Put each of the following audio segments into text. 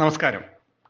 നമസ്കാരം.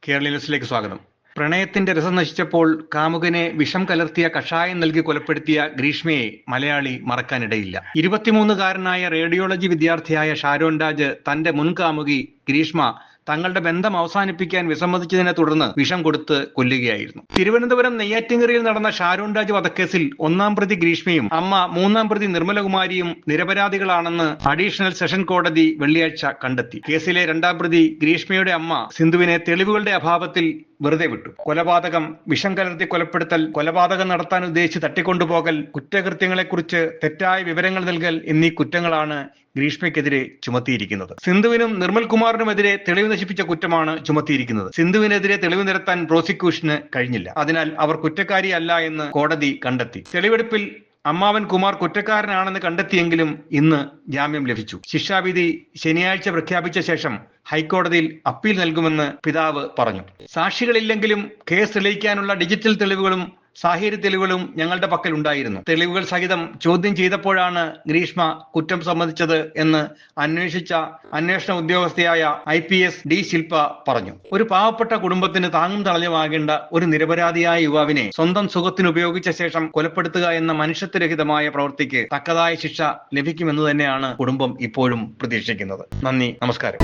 കേരള ന്യൂസിലേക്ക് സ്വാഗതം. പ്രണയത്തിന്റെ രസം നശിച്ചപ്പോൾ കാമുകനെ വിഷം കലർത്തിയ കഷായം നൽകി കൊലപ്പെടുത്തിയ ഗ്രീഷ്മയെ മലയാളി മറക്കാനിടയില്ല. ഇരുപത്തിമൂന്നുകാരനായ റേഡിയോളജി വിദ്യാർത്ഥിയായ ഷാരോൺ രാജ് തന്റെ മുൻകാമുകി ഗ്രീഷ്മ തങ്ങളുടെ ബന്ധം അവസാനിപ്പിക്കാൻ വിസമ്മതിച്ചതിനെ തുടർന്ന് വിഷം കൊടുത്ത് കൊല്ലുകയായിരുന്നു. തിരുവനന്തപുരം നെയ്യാറ്റിങ്കരയിൽ നടന്ന ഷാരൂൺ രാജ് വധക്കേസിൽ ഒന്നാം പ്രതി ഗ്രീഷ്മയും അമ്മ മൂന്നാം പ്രതി നിർമ്മലകുമാരിയും നിരപരാധികളാണെന്ന് അഡീഷണൽ സെഷൻ കോടതി വെള്ളിയാഴ്ച കണ്ടെത്തി. കേസിലെ രണ്ടാം പ്രതി ഗ്രീഷ്മയുടെ അമ്മ സിന്ധുവിനെ തെളിവുകളുടെ അഭാവത്തിൽ വെറുതെ വിട്ടു. കൊലപാതകം വിഷം കലർത്തി കൊലപ്പെടുത്തൽ കൊലപാതകം നടത്താൻ ഉദ്ദേശിച്ച് തട്ടിക്കൊണ്ടുപോകൽ കുറ്റകൃത്യങ്ങളെക്കുറിച്ച് തെറ്റായ വിവരങ്ങൾ നൽകൽ എന്നീ കുറ്റങ്ങളാണ് ഗ്രീഷ്മയ്ക്കെതിരെ ചുമത്തിയിരിക്കുന്നത്. സിന്ധുവിനും നിർമ്മൽ കുമാറിനുമെതിരെ തെളിവ് നശിപ്പിച്ച കുറ്റമാണ് ചുമത്തിയിരിക്കുന്നത്. സിന്ധുവിനെതിരെ തെളിവ് നിരത്താൻ പ്രോസിക്യൂഷന് കഴിഞ്ഞില്ല. അതിനാൽ അവർ കുറ്റക്കാരിയല്ല എന്ന് കോടതി കണ്ടെത്തി. തെളിവെടുപ്പിൽ അമ്മാവൻ കുമാർ കുറ്റക്കാരനാണെന്ന് കണ്ടെത്തിയെങ്കിലും ഇന്ന് ജാമ്യം ലഭിച്ചു. ശിക്ഷാവിധി ശനിയാഴ്ച പ്രഖ്യാപിച്ച ശേഷം ഹൈക്കോടതിയിൽ അപ്പീൽ നൽകുമെന്ന് പിതാവ് പറഞ്ഞു. സാക്ഷികളില്ലെങ്കിലും കേസ് തെളിയിക്കാനുള്ള ഡിജിറ്റൽ തെളിവുകളും സാഹചര്യ തെളിവുകളും ഞങ്ങളുടെ പക്കൽ ഉണ്ടായിരുന്നു തെളിവുകൾ സഹിതം ചോദ്യം ചെയ്തപ്പോഴാണ് ഗ്രീഷ്മ കുറ്റം സമ്മതിച്ചത് എന്ന് അന്വേഷിച്ച അന്വേഷണ ഉദ്യോഗസ്ഥയായ I P S D Shilpa പറഞ്ഞു. ഒരു പാവപ്പെട്ട കുടുംബത്തിന് താങ്ങും തളഞ്ഞുമാകേണ്ട ഒരു നിരപരാധിയായ യുവാവിനെ സ്വന്തം സുഖത്തിന് ഉപയോഗിച്ച ശേഷം കൊലപ്പെടുത്തുക എന്ന മനുഷ്യത്വരഹിതമായ പ്രവൃത്തിക്ക് തക്കതായ ശിക്ഷ ലഭിക്കുമെന്ന് തന്നെയാണ് കുടുംബം ഇപ്പോഴും പ്രതീക്ഷിക്കുന്നത്. നന്ദി നമസ്കാരം.